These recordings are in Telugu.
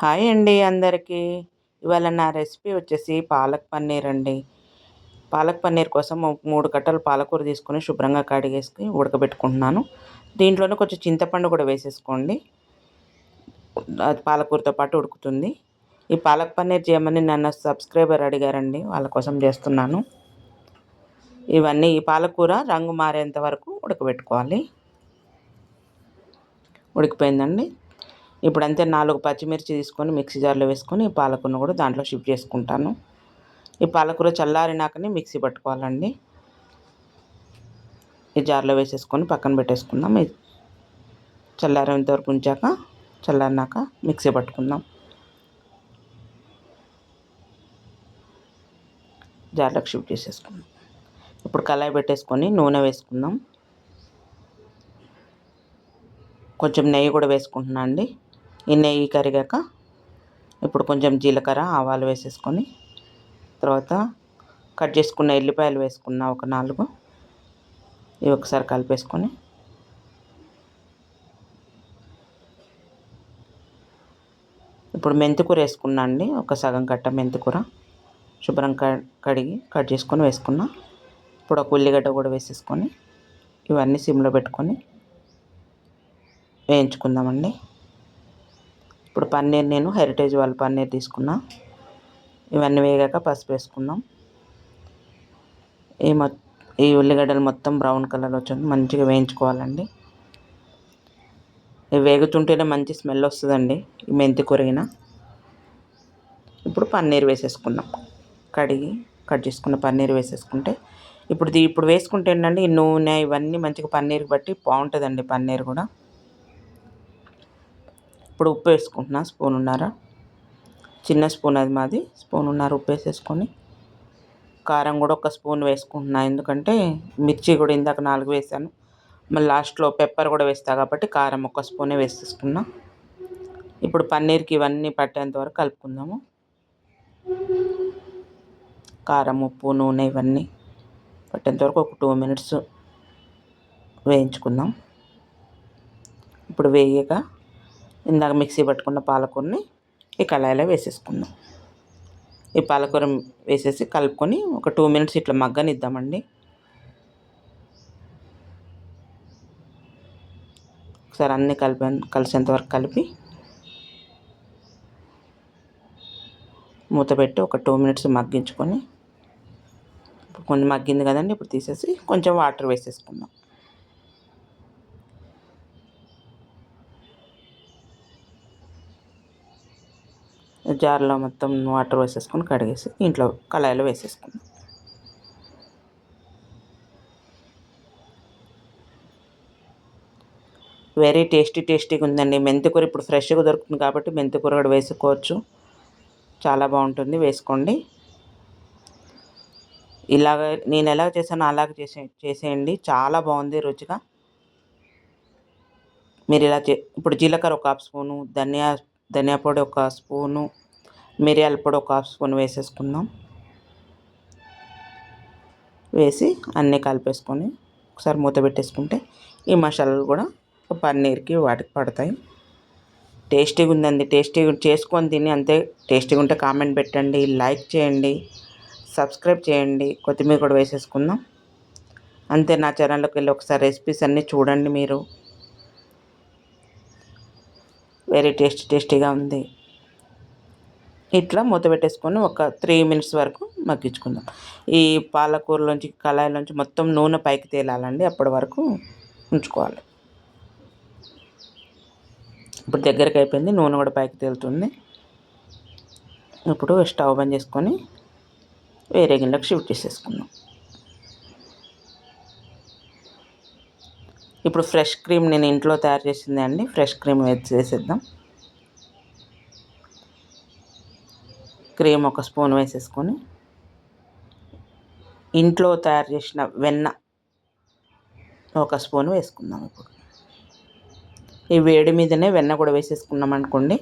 హాయ్ అండి అందరికీ. ఇవాళ నా రెసిపీ వచ్చేసి పాలక్ పన్నీర్ అండి. పాలక్ పన్నీర్ కోసం మూడు కట్టలు పాలకూర తీసుకొని శుభ్రంగా కడిగేసి ఉడకబెట్టుకుంటున్నాను. దీంట్లోనే కొంచెం చింతపండు కూడా వేసేసుకోండి. అది పాలకూరతో పాటు ఉడుకుతుంది. ఈ పాలక్ పన్నీర్ చేయమని నన్ను సబ్స్క్రైబర్ అడిగారండి. వాళ్ళ కోసం చేస్తున్నాను. ఇవన్నీ ఈ పాలకూర రంగు మారేంత వరకు ఉడకబెట్టుకోవాలి. ఉడికిపోయిందండి. ఇప్పుడు అంతే నాలుగు పచ్చిమిర్చి తీసుకొని మిక్సీ జార్లో వేసుకొని ఈ పాలకూరను కూడా దాంట్లో షిఫ్ట్ చేసుకుంటాను. ఈ పాలకూర చల్లారినాకనే మిక్సీ పట్టుకోవాలండి. ఈ జార్లో వేసేసుకొని పక్కన పెట్టేసుకుందాం. చల్లారేంత వరకు ఉంచాక చల్లారినాక మిక్సీ పట్టుకుందాం. జార్లోకి షిఫ్ట్ చేసేసుకుందాం. ఇప్పుడు కళాయి పెట్టేసుకొని నూనె వేసుకుందాం. కొంచెం నెయ్యి కూడా వేసుకుంటున్నాను అండి. ఈ నెయ్యి కరిగాక ఇప్పుడు కొంచెం జీలకర్ర ఆవాలు వేసేసుకొని తర్వాత కట్ చేసుకున్న ఎల్లిపాయలు వేసుకున్న ఒక నాలుగు ఇవి ఒకసారి కలిపేసుకొని ఇప్పుడు మెంతికూర వేసుకున్నా అండి. ఒక సగం కట్ట మెంతికూర శుభ్రం కడిగి కట్ చేసుకొని వేసుకున్నా. ఇప్పుడు ఒక ఉల్లిగడ్డ కూడా వేసేసుకొని ఇవన్నీ సిమ్లో పెట్టుకొని వేయించుకుందామండి. ఇప్పుడు పన్నీర్ నేను హెరిటేజ్ వాళ్ళ పన్నీర్ తీసుకున్నా. ఇవన్నీ వేగాక పసుపు వేసుకుందాం. ఈ మొ ఈ ఉల్లిగడ్డలు మొత్తం బ్రౌన్ కలర్ వచ్చింది మంచిగా వేయించుకోవాలండి. ఇవి వేగుతుంటేనే మంచి స్మెల్ వస్తుందండి ఈ మెంతి కొరిగిన ఇప్పుడు పన్నీర్ వేసేసుకున్నాం కడిగి కట్ చేసుకున్న పన్నీర్ వేసేసుకుంటే. ఇప్పుడు ఇప్పుడు వేసుకుంటే ఏంటంటే ఈ నూనె ఇవన్నీ మంచిగా పన్నీర్ బట్టి బాగుంటుందండి పన్నీర్ కూడా. ఇప్పుడు ఉప్పు వేసుకుంటున్నా స్పూన్ ఉన్నారా చిన్న స్పూన్ అది మాది. స్పూన్ ఉన్నారు ఉప్పు వేసేసుకొని కారం కూడా ఒక స్పూన్ వేసుకుంటున్నా. ఎందుకంటే మిర్చి కూడా ఇందాక నాలుగు వేసాను. మళ్ళీ లాస్ట్లో పెప్పర్ కూడా వేస్తా కాబట్టి కారం ఒక స్పూనే వేసేసుకున్నా. ఇప్పుడు పన్నీర్కి ఇవన్నీ పట్టేంత వరకు కలుపుకుందాము. కారం ఉప్పు నూనె ఇవన్నీ పట్టేంత వరకు ఒక టూ మినిట్స్ వేయించుకుందాం. ఇప్పుడు వేయగా ఇందాక మిక్సీ పట్టుకున్న పాలకూరని ఈ కళాయిలో వేసేసుకుందాం ఈ పాలకూర వేసేసి కలుపుకొని ఒక టూ మినిట్స్ ఇట్లా మగ్గనిద్దామండి. ఒకసారి అన్నీ కలిపి కలిసేంత వరకు కలిపి మూత పెట్టి ఒక టూ మినిట్స్ మగ్గించుకొని కొంచెం మగ్గింది కదండి ఇప్పుడు తీసేసి కొంచెం వాటర్ వేసేసుకుందాం. జార్లో మొత్తం వాటర్ వేసేసుకొని కడిగేసి ఇంట్లో కళాయిలో వేసేసుకుందాం. వెరీ టేస్టీ టేస్టీగా ఉందండి మెంతికూర ఇప్పుడు ఫ్రెష్గా దొరుకుతుంది కాబట్టి మెంతికూర కూడా వేసుకోవచ్చు. చాలా బాగుంటుంది. వేసుకోండి. ఇలాగ నేను ఎలా చేశానో అలాగ చేసే చేసేయండి. చాలా బాగుంది రుచిగా. మీరు ఇలా చే ఇప్పుడు జీలకర్ర ఒక హాఫ్ స్పూను ధనియా ధనియా పొడి ఒక స్పూను మిరియాల పొడి ఒక హాఫ్ స్పూన్ వేసేసుకుందాం. వేసి అన్నీ కలిపేసుకొని ఒకసారి మూత పెట్టేసుకుంటే ఈ మసాలాలు కూడా పన్నీర్కి వాటికి పడతాయి. టేస్టీగా ఉందండి. టేస్టీగా చేసుకొని తిని అంతే టేస్టీగా ఉంటే కామెంట్ పెట్టండి లైక్ చేయండి సబ్స్క్రైబ్ చేయండి. కొత్తిమీర కూడా వేసేసుకుందాం. అంతే నా ఛానల్లోకి వెళ్ళి ఒకసారి రెసిపీస్ అన్నీ చూడండి మీరు. వెరీ టేస్టీ టేస్టీగా ఉంది. ఇట్లా మూత పెట్టేసుకొని ఒక త్రీ మినిట్స్ వరకు మగ్గించుకుందాం. ఈ పాలకూరలోంచి కళాయిలోంచి మొత్తం నూనె పైకి తేలాలండి. అప్పటి వరకు ఉంచుకోవాలి. ఇప్పుడు దగ్గరికి అయిపోయింది. నూనె కూడా పైకి తేలుతుంది. ఇప్పుడు స్టవ్ బంద్ చేసుకొని వేరే గిన్నెలకు షిఫ్ట్ చేసేసుకుందాం. ఇప్పుడు ఫ్రెష్ క్రీమ్ నేను ఇంట్లో తయారు చేసింది అండి. ఫ్రెష్ క్రీమ్ వేసేద్దాం క్రీమ్ ఒక స్పూన్ వేసేసుకొని ఇంట్లో తయారు చేసిన వెన్న ఒక స్పూన్ వేసుకుందాం ఇప్పుడు. ఈ వేడి మీదనే వెన్న కూడా వేసేసుకున్నాం అనుకోండి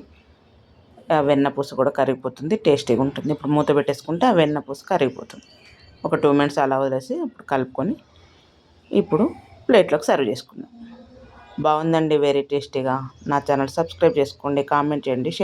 ఆ వెన్న పూస కూడా కరిగిపోతుంది టేస్టీగా ఉంటుంది. ఇప్పుడు మూత పెట్టేసుకుంటే ఆ వెన్న పూస కరిగిపోతుంది. ఒక టూ మినిట్స్ అలా వదిలేసి ఇప్పుడు కలుపుకొని ఇప్పుడు ప్లేట్లోకి సర్వ్ చేసుకుందాం బాగుందండి వెరీ టేస్టీగా నా ఛానల్ సబ్స్క్రైబ్ చేసుకోండి కామెంట్ చేయండి